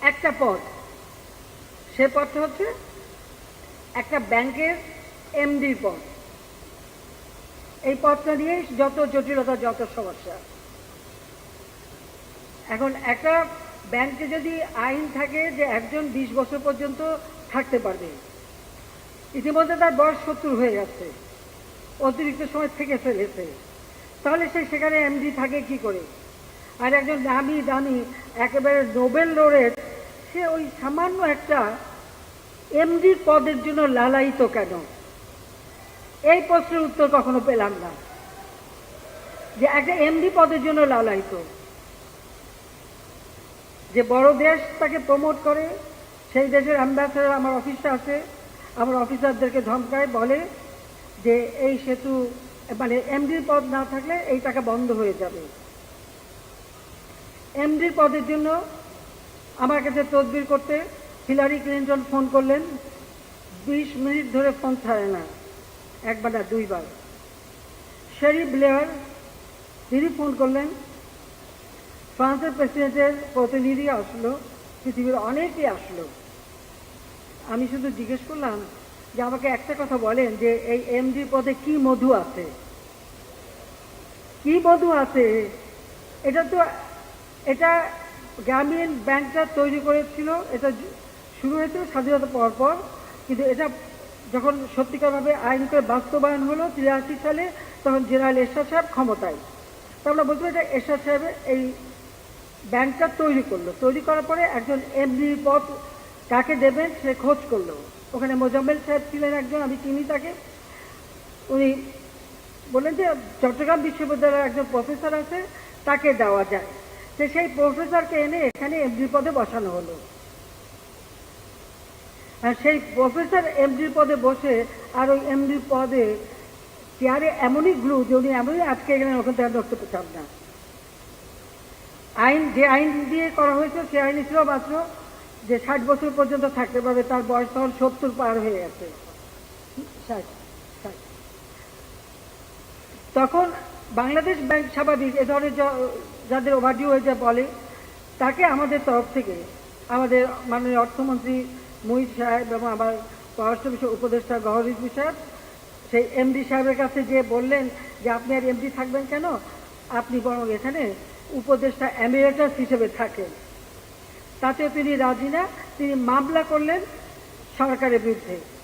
একটা পদ। সে পদটা হচ্ছে একটা ব্যাংকের এমডির পদ। এই পদটা নিয়ে যত জটিলতা, যত সমস্যা। এখন একটা ব্যাংকে যদি আইন থাকে যে একজন বিশ বছর পর্যন্ত থাকতে পারবে, ইতিমধ্যে তার বয়স সত্তর হয়ে গেছে অতিরিক্ত সময় থেকে ফেলেছে, তাহলে সে সেখানে এমডি থাকে কি করে? আর একজন দামি দামি, একেবারে নোবেল লোরেট সে ওই সামান্য একটা এমডি পদের জন্য লালায়িত কেন? এই প্রশ্নের উত্তর কখনো পেলাম না। যে একটা এমডি পদের জন্য লালায়িত। যে বড় দেশ তাকে প্রমোট করে, সেই দেশের অ্যাম্বাসেডার আমার অফিসটা আছে আমার অফিসারদেরকে ধমকায়, বলে যে এই সেতু মানে এমডির পদ না থাকলে এই টাকা বন্ধ হয়ে যাবে। এমডির পদের জন্য আমার কাছে তদবির করতে হিলারি ক্লিন্টন ফোন করলেন। বিশ মিনিট ধরে ফোন ছাড়ে না। একবার না, দুইবার। শেরি ব্লেয়ার, তিনি ফোন করলেন। ফ্রান্সের প্রেসিডেন্টের প্রতিনিধি আসলো, পৃথিবীর অনেকেই আসলো। আমি শুধু জিজ্ঞেস করলাম যে আমাকে একটা কথা বলেন যে এই এমডি পদে কি মধু আছে? কি মধু আছে? এটা তো, এটা গ্রামীণ ব্যাংকটা তৈরি করেছিল, এটা শুরু হয়েছিল স্বাধীনতা পর পর, কিন্তু এটা যখন সত্যিকারভাবে আইন করে বাস্তবায়ন হলো তিরাশি সালে, তখন জেনারেল এরশাদ সাহেব ক্ষমতায়। তো আমরা বলতে পারি এরশাদ সাহেব এই ব্যাংকটা তৈরি করল। তৈরি করার পরে একজন এমডি পদ কাকে দেবেন, সে খোঁজ করল। ওখানে মোজাম্মেল সাহেব ছিলেন একজন, আমি চিনি তাকে। উনি বললেন যে চট্টগ্রাম বিশ্ববিদ্যালয়ের একজন প্রফেসর আছে, তাকে দেওয়া যায়। তো সেই প্রফেসরকে এনে এখানে এমডি পদে বসানো হলো। আর সেই প্রফেসর এমডি পদে বসে আর ওই এমডি পদে চেয়ারে এমনই গ্লু যে উনি এমনই আটকে গেলেন, ওখান থেকে নড়তে চান না। আইন, যে আইন দিয়ে করা হয়েছে, সে আইন ছিল মাত্র যে ষাট বছর পর্যন্ত থাকতে পারবে, তার বয়স তখন সত্তর পার হয়ে গেছে। তখন বাংলাদেশ ব্যাংক স্বাভাবিক এ ধরনের যাদের ওভারডিউ হয়ে যায় বলে তাকে আমাদের তরফ থেকে আমাদের মাননীয় অর্থমন্ত্রী মুহিত সাহেব এবং আমার পররাষ্ট্র বিষয় উপদেষ্টা গহর রিজভী সাহেব, সেই এমডি সাহেবের কাছে যে বললেন যে, আপনি আর এমডি থাকবেন কেন? আপনি বরং এখানে উপদেষ্টা এমিরেটাস হিসেবে থাকেন। তাতে তিনি রাজি না, তিনি মামলা করলেন সরকারের বিরুদ্ধে।